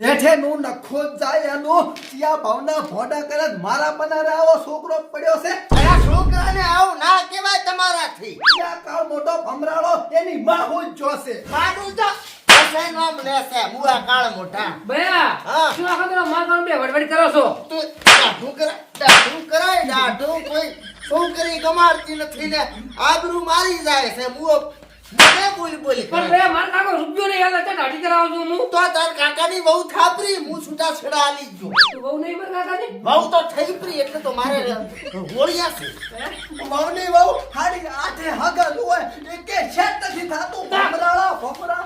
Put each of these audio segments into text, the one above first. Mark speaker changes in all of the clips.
Speaker 1: હેઠે નું નખો જાય એનું ચિયા ભાવના ભોડા કરે મારા પનારે આવો છોકરો પડ્યો છે.
Speaker 2: અરે છોકરાને આવું ના કહેવાય તમારાથી.
Speaker 1: ચિયા કાળ મોટો ભમરાળો એની માં હું જોશે.
Speaker 2: મારું તો હશે નામ લેશે મુઆ કાળ મોટા. હા.
Speaker 3: શું આખો માં કાળ બે વડવડ કરો છો?
Speaker 2: તું દાઢું કરાય દાઢું કરાય ડાઢું કોઈ છોકરી ગમાડતી નથી ને આબરૂ મારી જાય છે મુઓ મને બોલ બોલ
Speaker 3: પણ
Speaker 2: કરે.
Speaker 3: માર કાકો રૂપિયો કરાવો છું હું.
Speaker 2: તો તાર કાકાની બહુ થાપરી હું છૂટા છેડા આલી જો
Speaker 3: બહુ નહીં માર કાકાજી
Speaker 2: બહુ તો થઈ પરી એટલે તો મારે હોળિયા છે.
Speaker 1: મૌની વહુ હારી આઠે હગલ હોય એ કે શેટ નથી થાતું ભમરાળા ભમરા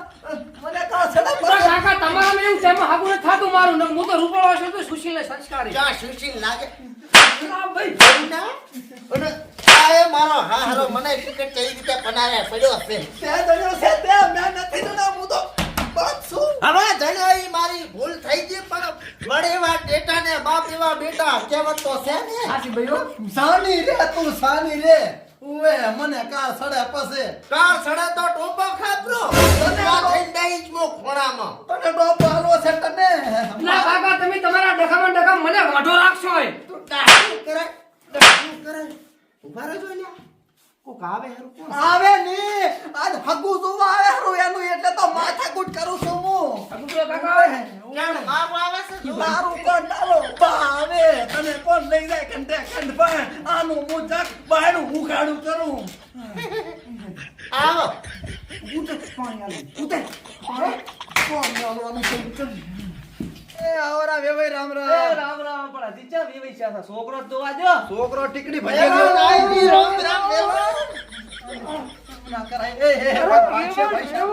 Speaker 1: મને કાળ સડા
Speaker 3: પણ કાકા તમારામાં એવું તેમાં હાગું નથી થાતું મારું ને હું તો રૂપાળો છું તો સુશીલને સંસ્કારી.
Speaker 2: સુશીલ લાગે?
Speaker 3: ભાઈ.
Speaker 2: ના મારો મને શું કઈ રીતે પનારે પડ્યો છે
Speaker 1: તે જણ્યો છે તે મેં નથી જણા હું તો બસ છું.
Speaker 2: હવે જણ્યો ઈ મારી ભૂલ થઈ ગઈ પણ વડે એવા ડેટા ને બાપ એવા બેટા કહેવત તો છે ને.
Speaker 3: સાચી ભાઈઓ
Speaker 1: સાની રે તું સાની રે. ઉવે મને કાળ સડે પસે
Speaker 2: કાળ સડે તો ટોપો ખાપરો? તને થઈને બેહી જ મો ખોણામાં?
Speaker 1: તને ડોબો હાલવો છે તને?
Speaker 3: ના તમે તમારા ડખામાં ડખા મને વાઢો રાખશો
Speaker 2: તું કરાય ઊભા રહેજો ને કોક આવે હારું કોણ
Speaker 1: આવે? ને. આજ હગુ જોવા આવે હારું એનું એટલે તો માથાકૂટ કરું છું હું.
Speaker 3: હાગું તો કાકા આવે
Speaker 2: કેમ? મારું આવે છે
Speaker 1: મારું કોણ ડાલો? બા આવે. તને કોણ લઈ જાય કંઠે કંઠ પણ આનું હું જગ બાયણું ઉઘાડું કરું.
Speaker 2: આવો.
Speaker 1: ઉતર પાણી આલું. ઉતર કોણ આલવાનું ઉતર એ આવરા વેવાઈ રામ રામ.
Speaker 4: એ
Speaker 1: રામ
Speaker 4: રામ પણ હજી ચા વિવઈ છે આ છોકરો જોવા દ્યો.
Speaker 1: છોકરો ટીકડી ભજે
Speaker 2: રામ રામ રામ. દેવા
Speaker 1: ના કરાય. એ હે પાંચસો પૈસા.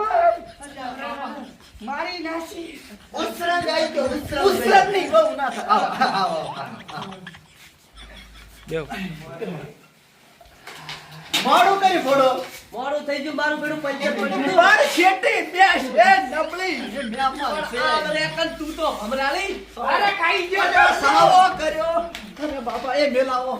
Speaker 4: મારી નાસી.
Speaker 2: ઉસરણ જાય તો ઉસરણ
Speaker 1: ઉસરતની બહુ ના થાય. આવો દેવ મોડું કરી ફોડો.
Speaker 4: મોડું થઈ ગયું મારું પેલું પૈસે પડ્યું
Speaker 1: બાર શેટી બે છે.
Speaker 4: આ બધે એકન તું તો હમણાં
Speaker 3: અરે કાઈ ગયો
Speaker 1: સાવો કર્યો. અરે બાપા એ મેલાવો.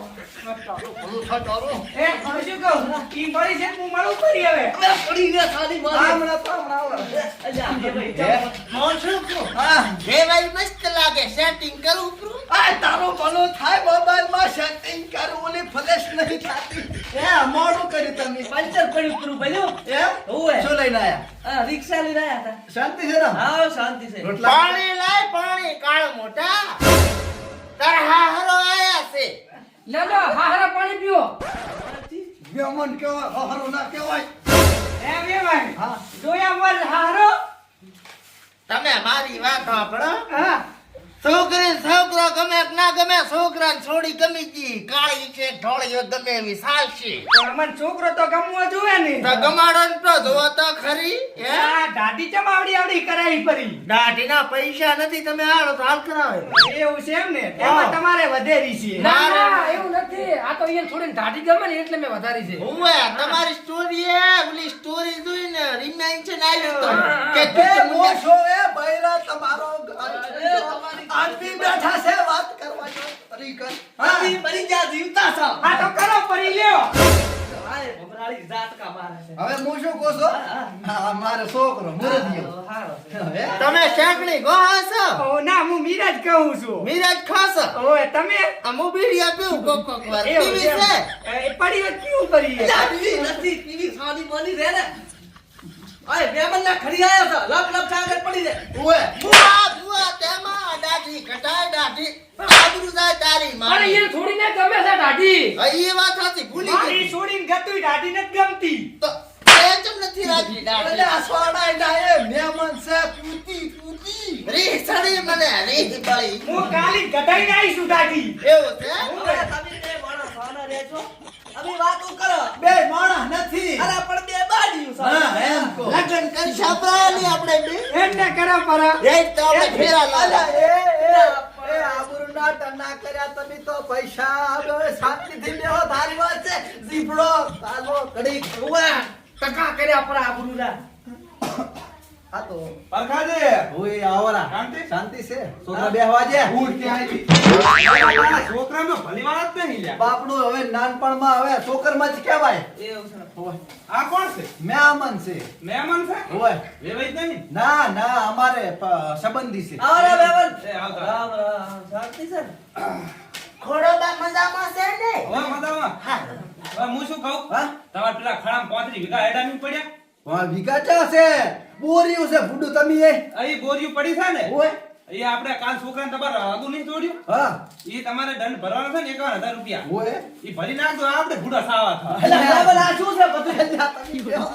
Speaker 4: એ હજુ કહું? ઈ મરી છે હું મળું કરી હવે. હવે પડી રે સાલી મારી.
Speaker 1: હમણાં તો આવો. હે?
Speaker 4: ચાલો.
Speaker 2: મોણસું
Speaker 1: હા.
Speaker 2: મસ્ત લાગે સેટિંગ કરું ઉપરું.
Speaker 1: આ તારો ભલો થાય મોબાઈલમાં સેટિંગ કરું ઓલી ફ્લેશ નહીં થતી. એ મોડું કર્યું તમે.
Speaker 4: પંચર પડ્યું પૂરું પડ્યું
Speaker 1: એમ
Speaker 4: ઓવે
Speaker 1: શું લઈને આયા?
Speaker 4: આ રિક્ષા લઈને આયા હતા.
Speaker 1: શાંતિ છે ને?
Speaker 4: હા શાંતિ છે.
Speaker 2: પાણી લાય પાણી. કાળ મોટા. તાર
Speaker 3: લે લો હાહરા પાણી પીઓ.
Speaker 1: વ્યમન કેવાય હરો ના કેવાય
Speaker 4: એ ભાઈ
Speaker 1: હા.
Speaker 4: જોયા મર હારો
Speaker 2: તમે મારી વાત સાંભળો.
Speaker 4: હા.
Speaker 2: છોકરી છોકરો ગમે કે ના ગમે છોકરા છોડી ગમી ગઈ કાળી છે ઢોળીઓ ગમે એવી સાચી
Speaker 4: પણ છોકરો તો ગમવો જોવે ને.
Speaker 2: તો ગમાડો ને તો જોવો તો ખરી હે?
Speaker 4: દાઢી ચમ આવડી આવડી કરાવી દાઢી
Speaker 2: ના પૈસા નથી તમે આળો તો હાલ કરાવે.
Speaker 4: એવું છે એમ ને? એમાં તમારે વધેરી છે.
Speaker 3: ના
Speaker 2: ના,
Speaker 3: ના એવું નથી. આ તો અહીંયા થોડીને દાઢી ગમે ને એટલે મેં વધારી છે.
Speaker 2: ઉવે તમારી સ્ટોરી એ ઓલી સ્ટોરી જોઈને રિમેન્શન આવ્યું તો. કે તે
Speaker 1: મોશો એ બૈરા તમારો આદમી બેઠા છે વાત કરવા જો પરી કર
Speaker 4: આદમી મરી જા જીવતા છો. આ તો કરો પરી લ્યો. આય ભમરાળી જાત કા મારે
Speaker 1: હવે હું શું કહું છું? હા મારો છોકરો મુરદિયો
Speaker 4: હારો છે.
Speaker 1: હવે?
Speaker 2: તમે શેકણી ગો હશો?
Speaker 4: ઓ ના હું મીરાજ કહું છું.
Speaker 2: મિરાજ ખાશો?
Speaker 4: ઓય તમે?
Speaker 2: આ મોબીડી આપ્યું કોક કોક વાર.
Speaker 4: છે એ પડી વાત કરી પીવી નથી પીવી સાદી બની રે ને. ઓય બેમન ના ખડી આયા હતા લપ લપ ચાગર પડી રે
Speaker 1: ઓએ
Speaker 2: બુઆ બુઆ તેમાં દાઢી કટાય દાઢી. આબરૂ જાય તારી મારે
Speaker 3: અહીંયા થોડીને ગમે છે દાઢી.
Speaker 2: હા, એ વાત સાચી ભૂલી
Speaker 4: મારી
Speaker 2: ગઈ
Speaker 4: છોડીને ગતુંય દાઢી નથી ગમતી.
Speaker 2: તો એ ચમ નથી રાજી
Speaker 1: એટલે
Speaker 2: દાઢી
Speaker 1: આ સોડાઈ ના એ મહેમાન છે કૂતી કૂતી
Speaker 2: રે સડી મને રે બળી
Speaker 4: હું કાલી ગધાઈ નાઈ છું દાઢી.
Speaker 2: એવું છે?
Speaker 4: હું તમે બે માણસ સાના રહેજો. અભી વાત કરો.
Speaker 1: બે માણા નથી.
Speaker 4: અરે પણ બે બાજ્યું
Speaker 1: હા એમ કો
Speaker 2: લગન કરી સાંભળાની આપણે બે?
Speaker 4: એમને કરા પર
Speaker 2: એ તો આપણે ફેરા લાલા
Speaker 1: એ એ આબરૂના ટના કર્યા, તમે તો પૈસા હવે શાંતિથી લેવો, તારી વાત છે. જીભડો તાલો, કડી
Speaker 4: ટકા કર્યા
Speaker 1: આ તો.
Speaker 5: પરખાજી.
Speaker 1: હોય આવરા
Speaker 5: શાંતિ?
Speaker 1: શાંતિ છે. છોકરા બેહવા દે
Speaker 5: ઉઠ કે આવી છોકરાનો ભલીવાર જ નહીં લ્યા.
Speaker 1: બાપડું હવે નાનપણમાં હવે છોકરમાં જ કહેવાય.
Speaker 4: એવું
Speaker 5: આ કોણ છે?
Speaker 1: મહેમાન છે.
Speaker 5: મહેમાન છે?
Speaker 1: હોય.
Speaker 5: વેવાઈ જ નહીં?
Speaker 1: ના ના અમારે સંબંધી છે.
Speaker 4: રામ રામ. શાંતિ છે ને?
Speaker 1: ખોડોબા મજામાં છે ને?
Speaker 5: હવે મજામાં? હવે હું શું કહું?
Speaker 1: હા?
Speaker 5: તમારે પેલા ખડામાં પાંત્રીસ વીઘા હેડા પડ્યા?
Speaker 1: વાહ વિકા ચા છે? બોરિયું છે ફૂડું તમે એ.
Speaker 5: અહીં બોરિયું પડી છે ને
Speaker 1: ઓય.
Speaker 5: એ આપણે કાલ છોકરાને તમારે આગું નહીં તોડ્યું?
Speaker 1: હા.
Speaker 5: એ તમારે દંડ ભરવાનો છે ને એકાવન હજાર રૂપિયા.
Speaker 1: ઓય.
Speaker 5: એ ભરી નાખજો આપણે ભૂડા સાવા
Speaker 4: બેવન, આ શું છે બધું?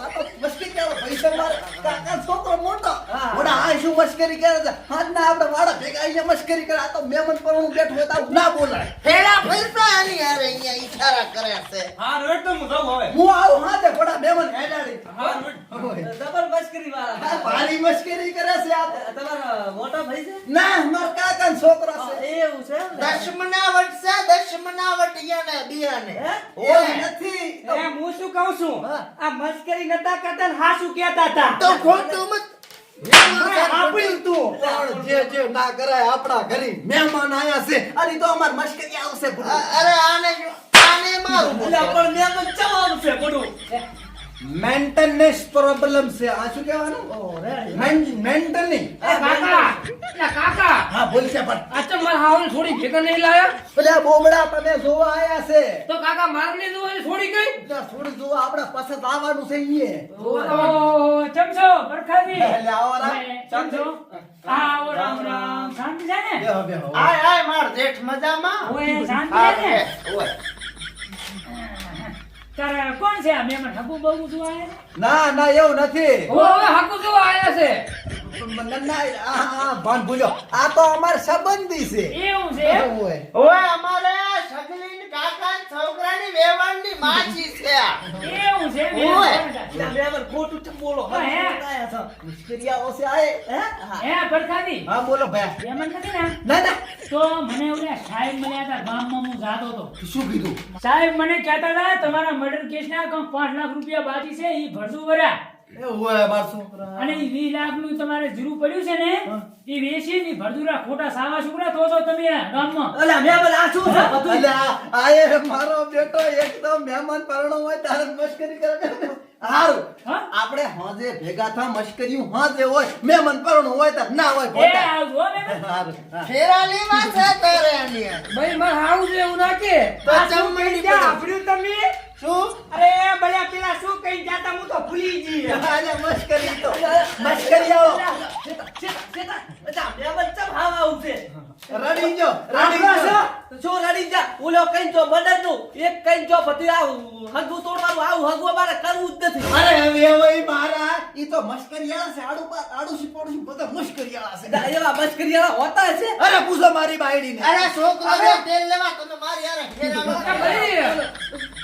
Speaker 1: મસ્તી કરો. પૈસા મારે. કાકા છોકરો મોટો. મોટા આ શું મસ્કરી કરે છે? આજના આપણે વાડા ભેગા અહીંયા મસ્કરી કરે. આ તો મેમન પર હું બેઠો તો ના બોલાય.
Speaker 2: ફેરા ફરતા આની હારે અહીંયા ઈશારા કરે છે.
Speaker 5: હા રોડ તો હું જાઉં હવે.
Speaker 1: હું આવું હા તે ઘોડા મહેમાન હેડાડી
Speaker 5: હા રોડ
Speaker 4: મસ્કરી વાળા.
Speaker 1: ભારી મસ્કરી કરે છે આ તો.
Speaker 4: તમારા ભાઈ છે?
Speaker 1: ના મારા કાકા છોકરો છે.
Speaker 4: એવું છે
Speaker 2: દશમનાવટ છે દશમનાવટ યાને બિયાને.
Speaker 1: ઓય. નથી.
Speaker 6: એ હું શું કહું છું? આ મસ્કરી નતા કરતા હાસુ હા શું કહેતા હતા?
Speaker 2: તો ખોટું મત.
Speaker 1: આપણી તું. જે જે ના કરાય આપણા ઘરે મહેમાન આયા છે. અરે તો અમાર મશ્કરી આવશે
Speaker 2: અરે આને જો- આને મારું
Speaker 4: અલા, પણ મેં તો જવાનું છે બધું.
Speaker 1: મેન્ટેનન્સ પ્રોબ્લેમ છે. આ શું કહેવાનું? મેન્ટલ નહીં
Speaker 3: કાકા એટલે કાકા.
Speaker 1: હા બોલ છે પણ.
Speaker 3: અચ્છા મારા હાવને થોડી ભેગા નહીં લાયા.
Speaker 1: પેલા બોબડા તમે જોવા આયા છે.
Speaker 3: તો કાકા મારને જોવાની થોડી કઈ?
Speaker 1: એટલે થોડું જોવા આપણે પાસે આવવાનું છે ઈએ
Speaker 6: ઓ ચમચો બરખાજી?
Speaker 1: એટલે આવો
Speaker 6: એ, ચમચો આવો રામ રામ. શાંતિ છે ને?
Speaker 1: બે બેહો
Speaker 2: આય આય માર જેઠ મજામાં?
Speaker 6: ઓય શાંતિ છે ને?
Speaker 2: ઓય.
Speaker 6: તારે કોણ છે આ મહેમાન હબુ બહુ શું આયા
Speaker 1: ના ના એવું નથી
Speaker 3: ઓ આયા છે
Speaker 1: ના, ના, આ આ ભાન ભૂલ્યો આ તો અમાર સંબંધી છે
Speaker 6: એવું છે
Speaker 1: ઓય.
Speaker 2: ઓય અમારે સગલીન કાકા છોકરાની વેવાણની માછી છે આ.
Speaker 6: એવું છે?
Speaker 2: ઓય.
Speaker 4: અલા, ખોટું બોલો.
Speaker 6: હે?
Speaker 4: આયા છો.
Speaker 1: આય.
Speaker 6: હે
Speaker 1: હા બોલો ભાઈ
Speaker 6: મહેમાન નથી ને
Speaker 1: ના ના
Speaker 6: તો મને ઓલા સાહેબ મળ્યા હતા ગામમાં હું જાતો હતો.
Speaker 1: શું કીધું?
Speaker 6: સાહેબ મને કહેતા હતા તમારા મર્ડર કેસના પાંચ લાખ રૂપિયા બાકી છે એ ભરતું ભર્યા
Speaker 1: એ હોય માર છોકરા.
Speaker 6: અને ઈ વીસ લાખનું તમારે જીરું પડ્યું છે ને એ વેચી ની ભરદુરા ખોટા સાવા છોકરા તો છો તમે આ
Speaker 4: અલે મે મેમન, આ શું છે? બધું?
Speaker 1: અલ્યા, આ એ મારો બેટો એકદમ મહેમાન પરણો હોય તારે મશ્કરી કરે હારું.
Speaker 6: હા?
Speaker 1: આપણે હોજે ભેગા થા મશ્કરીયું હોજે હોય મહેમાન પરણો હોય તો ના હોય
Speaker 6: એ
Speaker 1: ખોટા.
Speaker 6: આવજો ને
Speaker 1: હારું,
Speaker 2: ફેરાલી માં છે તારે આની
Speaker 3: ભાઈ મારે હાવું જેવું એવું ના કે.
Speaker 2: તો ચમડી
Speaker 6: જા, તમે?
Speaker 2: શું
Speaker 6: અરે ભલે પેલા શું કહી જાતા હું તો ભૂલી ગઈ
Speaker 1: અરે મશ્કરી તો મશ્કરી આવો
Speaker 4: શેતા, બેટા શેતા. અચ્છા, મેમન ચમ આવું છે?
Speaker 1: રડી જો રડી જો
Speaker 4: શું રડી જા? ઓલો કઈ જો મદદનું, એક કઈ જો આ હગું તોડવાનું, આવું હગુ અમારે કરવું જ નથી.
Speaker 1: અરે હવે ભાઈ મારા ઈ તો મશ્કરીયા છે આડું પા- આડું શીપોડું બધા મશ્કરીયા છે
Speaker 4: ના, એવા મસ્કરીવાળા હોતા છે
Speaker 1: અરે પૂછો મારી બાયડીને
Speaker 2: અરે છોકરો તેલ લેવા તમે મારી લો.
Speaker 3: ભાઈ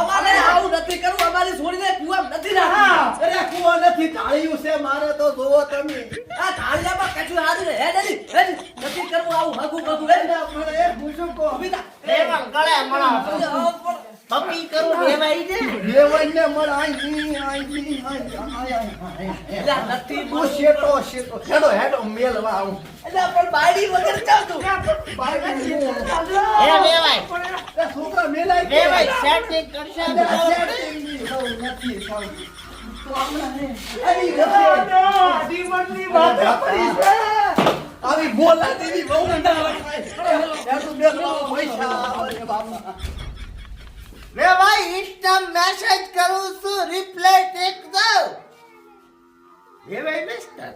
Speaker 4: અમારે આવું નથી કરવું અમારી છોડીને કુવામાં નથી રાખવી.
Speaker 1: અરે કુવો નથી ઢાળ્યું છે મારે તો જોવો તમે
Speaker 4: આ ઢાળિયામાં કશું હારું ને. હેડ એલી, હેડ. નથી કરવું આવું હગું ભગું, હેડ.
Speaker 1: મને એ પૂછું કો
Speaker 4: ઊભી થા.
Speaker 2: વેવાણ ગળે મળો.
Speaker 4: આવો પણ.
Speaker 2: પપ્પી કરું વેવાઈ દે
Speaker 1: દેવણને મળ આઈ
Speaker 4: અલા, નથી
Speaker 1: તું શેટો શેટો હેડો હેડો મેલવા આવું.
Speaker 4: અલા, પણ બાયડી વગર ચાલ તું.
Speaker 1: બાયડી
Speaker 2: એ વેવાય.
Speaker 1: એ છોકરા મેલાય કે?
Speaker 2: વેવાય સેટિંગ કરશે
Speaker 1: આ
Speaker 2: તો.
Speaker 1: setting ની સૌ નથી સૌ. તો આપણે આવી નથી. આવી બોલા દેવી બહુ ના હોય. હેડો મેલવા પૈસા આવે છે બાપા.
Speaker 2: વેવાય ઇન્સ્ટા મેસેજ કરું છું રિપ્લાય ટેક દો ભાઈ મિસ્ટર